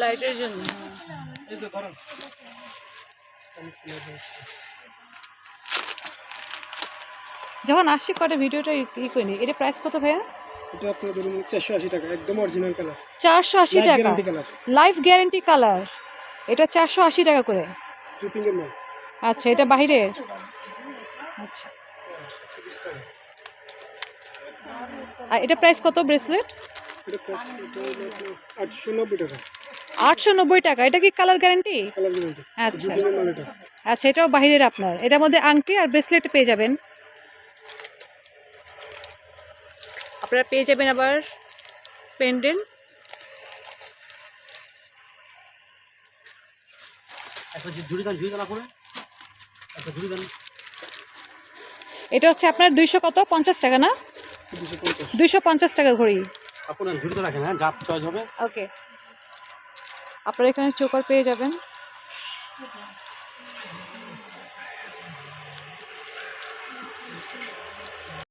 লাইটের জন্য। এই যে ধরুন। যখন আসছি কটা ভিডিওটা ই করিনি এটা প্রাইস কত ভাইয়া? এটা আপনার ধরুন চারশো আশি টাকা একদম অরিজিনাল কালার চারশো আশি লাইট টাকা। Guarantee colour life guarantee colour এটা চারশো আশি টাকা করে। আচ্ছা এটা বাহিরের আচ্ছা। আর এটা প্রাইস কত ব্রেসলেট আটশো নব্বই টাকা। এটা কি কালার গ্যারেন্টি আচ্ছা। আচ্ছা এটাও বাহিরের আপনার। এটার মধ্যে আংটি আর ব্রেসলেট পেয়ে যাবেন। আপনারা পেয়ে যাবেন আবার পেন্ডেন্ট একটা ঝুড়ি দান ঝুড়ি দানা করে একটা ঝুড়ি দান এটা হচ্ছে আপনার দুইশো কত? পঞ্চাশ টাকা না? দুইশো পঞ্চাশ। টাকা ঘড়ি। আপনার ঝুড়িতে রাখেন হ্যাঁ যা চয়েস হবে। ওকে। আপনারা এখানে চোকার পেয়ে যাবেন।